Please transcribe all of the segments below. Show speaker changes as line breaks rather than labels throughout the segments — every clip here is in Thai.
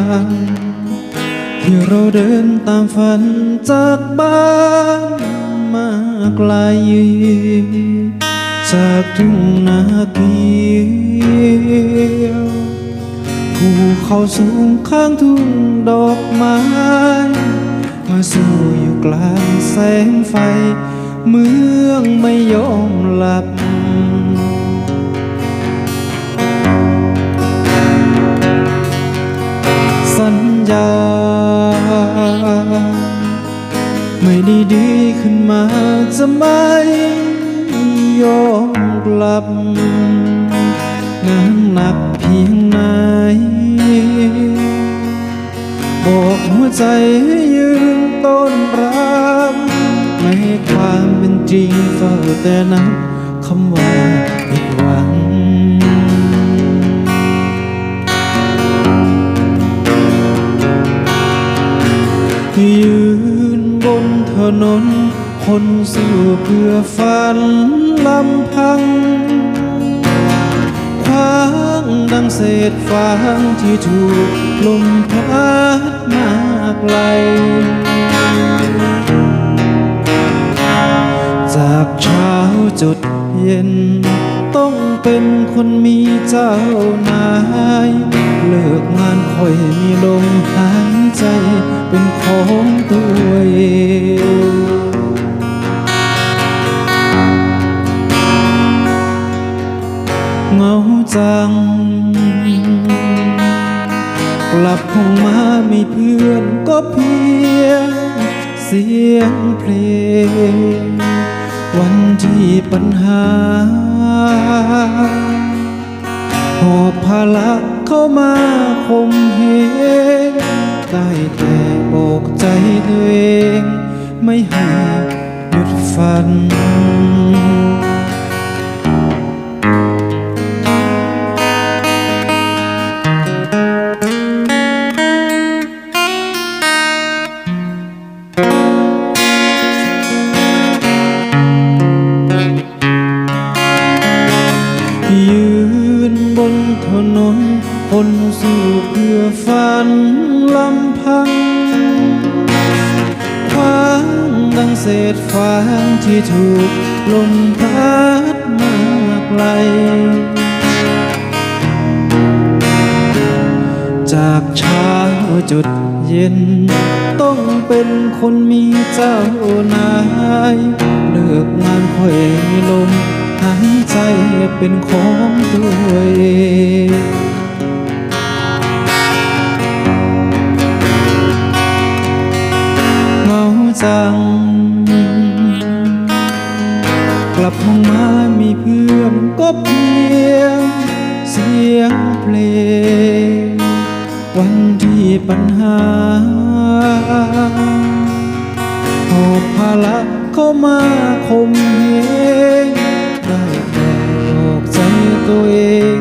างที่เราเดินตามฝันจากบ้านมาไกล จากทุ่งนาเกี่ยวผู้เขาสูงข้างทุ่งดอกไม้มาสู่อยู่กลางแสงไฟ เมืองไม่ยอมหลับ ญา ไม่ได้ดีขึ้นมาจะไม่ยอมกลับงานหนักเพียงไหน บอกหัวใจให้ยืนต้นรับไม่ให้ความเป็นจริงเฝ้าแต่นับคำว่า ยืนบนถนน คนสู้เพื่อฝันลำพังคว้างดังเศษฟางที่ถูกลมพัดมาไกลจากเช้าจุดเย็น ต้องเป็นคนมีเจ้านาย เลิกงานคอยมีลมหายใจเป็นของตัวเองเงาจัง กลับห้องมามีเพื่อนก็เพียงเสียงเพลง วันที่ปัญหาหอบภาระ เข้ามาคมเหงได้แต่บอกใจตัวเอง ไม่ให้หยุดฝัน ฝันลำพังคว้างดังเศษฟางที่ถูกลมพัดมาไกล จากเช้าจุดเย็น ต้องเป็นคนมีเจ้านายเลิกงานค่อยมีลมหายใจเป็นของตัวเอง จัง กลับห้องมามีเพื่อนก็เพียง เสียงเพลง วันที่ปัญหาหอบภาระเข้ามาคมเหงได้แต่บอกใจตัวเอง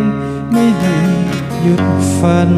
ไม่ให้หยุดฝัน